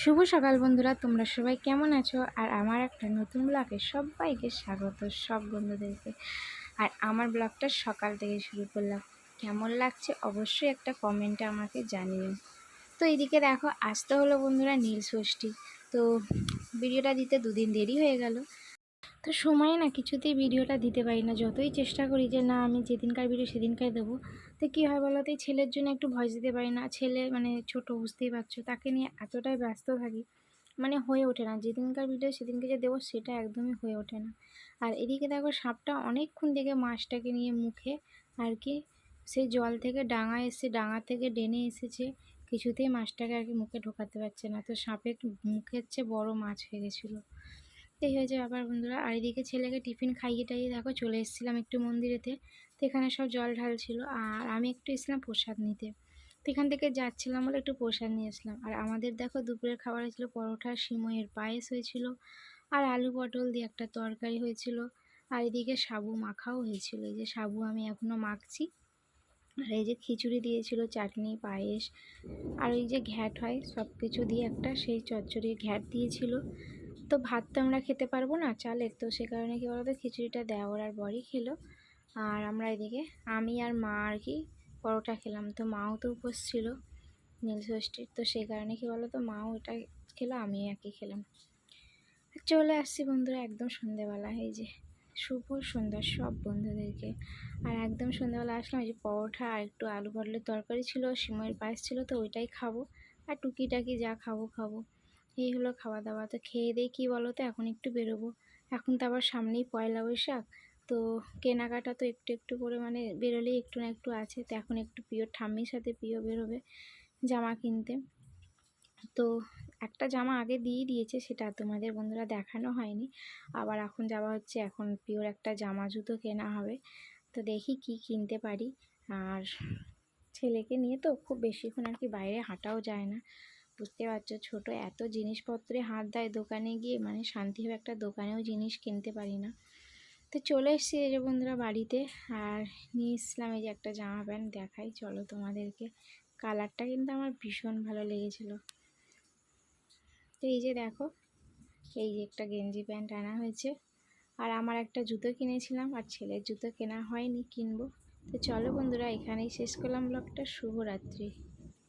শুভ সকাল বন্ধুরা, তোমরা সবাই কেমন আছো? আর আমার একটা নতুন ব্লগে সবাইকে স্বাগত সব বন্ধুদেরকে। আর আমার ব্লগটা সকাল থেকে শুরু করলাম। কেমন লাগছে অবশ্যই একটা কমেন্টে আমাকে জানিও। তো এদিকে দেখো আসতে হলো বন্ধুরা নীল ষষ্ঠী। তো ভিডিওটা দিতে দুদিন দেরি হয়ে গেল। তো সময় না কিছুতেই ভিডিওটা দিতে পারি না। যতই চেষ্টা করি যে, না, আমি যেদিনকার ভিডিও সেদিনকার দেবো। তো কী হয় বলো তো ছেলের জন্য একটু ভয়েস দিতে পারি না। ছেলে মানে ছোট, বুঝতেই পারছ, তাকে নিয়ে এতটাই ব্যস্ত থাকি মানে হয়ে ওঠে না। যেদিনকার ভিডিও সেদিনকে যে দেবো, সেটা একদমই হয়ে ওঠে না। আর এদিকে দেখো, সাপটা অনেকক্ষণ থেকে মাছটাকে নিয়ে মুখে, আর কি সেই জল থেকে ডাঙা এসে ডাঙা থেকে ডেনে এসেছে, কিছুতেই মাছটাকে আর কি মুখে ঢোকাতে পারছে না। তো সাপের মুখের চেয়ে বড় মাছ হয়ে গেছিল। এই হয়েছে আবার বন্ধুরা। আর এদিকে ছেলেকে টিফিন খাইয়ে টাইয়ে দেখো চলে এসেছিলাম একটু মন্দিরেতে। তো এখানে সব জল ঢাল ছিল আর আমি একটু এসেছিলাম প্রসাদ নিতে। তো এখান থেকে যাচ্ছিলাম বলে একটু প্রসাদ নিয়ে এসলাম আর আমাদের দেখো দুপুরের খাবার হয়েছিল পরোটা সিমইয়ের পায়েস হয়েছিল আর আলু পটল দিয়ে একটা তরকারি হয়েছিল। আর এদিকে সাবু মাখাও হয়েছিল। এই যে সাবু আমি এখনও মাখছি। আর এই যে খিচুড়ি দিয়েছিল, চাটনি, পায়েস। আর ওই যে ঘ্যাট হয় সব কিছু দিয়ে একটা সেই চচ্চড়ির ঘ্যাট দিয়েছিল। তো ভাত তো আমরা খেতে পারব না চালের, তো সে কারণে কী বলতো খিচুড়িটা দেওয়ার আর বরই খেলো। আর আমরা এদিকে, আমি আর মা আর কি পরোটা খেলাম, তো মাও তো উপোস ছিল নীলষষ্ঠীর তো সেই কারণে কী বলো তো মাও এটা খেলো, আমিও একই খেলাম। চলে আসছি বন্ধুরা একদম সন্ধেবেলা এই যে শুভ সুন্দর সব বন্ধুদেরকে। আর একদম সন্ধ্যাবেলা আসলাম, এই যে পরোটা আর একটু আলু পটলের তরকারি ছিল সিমের পায়েস ছিল, তো ওইটাই খাব। আর টুকিটাকি যা খাব খাব। এই হলো খাওয়া দাওয়া তো খেয়ে দিয়ে কী বলো তো এখন একটু বেরোবো। এখন তো আবার সামনেই পয়লা বৈশাখ। তো কেনাকাটা তো একটু একটু করে মানে বেরোলেই একটু না একটু আছে। তো এখন একটু প্রিয় ঠাম্মির সাথে প্রিয় বেরোবে জামা কিনতে। তো একটা জামা আগে দিয়ে দিয়েছে, সেটা তোমাদের বন্ধুরা দেখানো হয়নি। আবার এখন যাওয়া হচ্ছে, এখন পিওর একটা জামা জুতো কেনা হবে। তো দেখি কি কিনতে পারি। আর ছেলেকে নিয়ে তো খুব বেশিক্ষণ আর কি বাইরে হাঁটাও যায় না। বুঝতে পারছ? ছোটো এত জিনিসপত্রে হাত দেয় দোকানে গিয়ে মানে শান্তিভাবে একটা দোকানেও জিনিস কিনতে পারি না। তো চলে এসেছি এই যে বন্ধুরা বাড়িতে, আর নিয়ে এসলাম এই যে একটা জামা প্যান্ট দেখাই, চলো তোমাদেরকে। কালারটা কিন্তু আমার ভীষণ ভালো লেগেছিলো। তো এই যে দেখো, এই যে একটা গেঞ্জি প্যান্ট আনা হয়েছে। আর আমার একটা জুতো কিনেছিলাম, আর ছেলের জুতো কেনা হয়নি, কিনবো। তো চলো বন্ধুরা, এখানেই শেষ করলাম ব্লগটা শুভরাত্রি।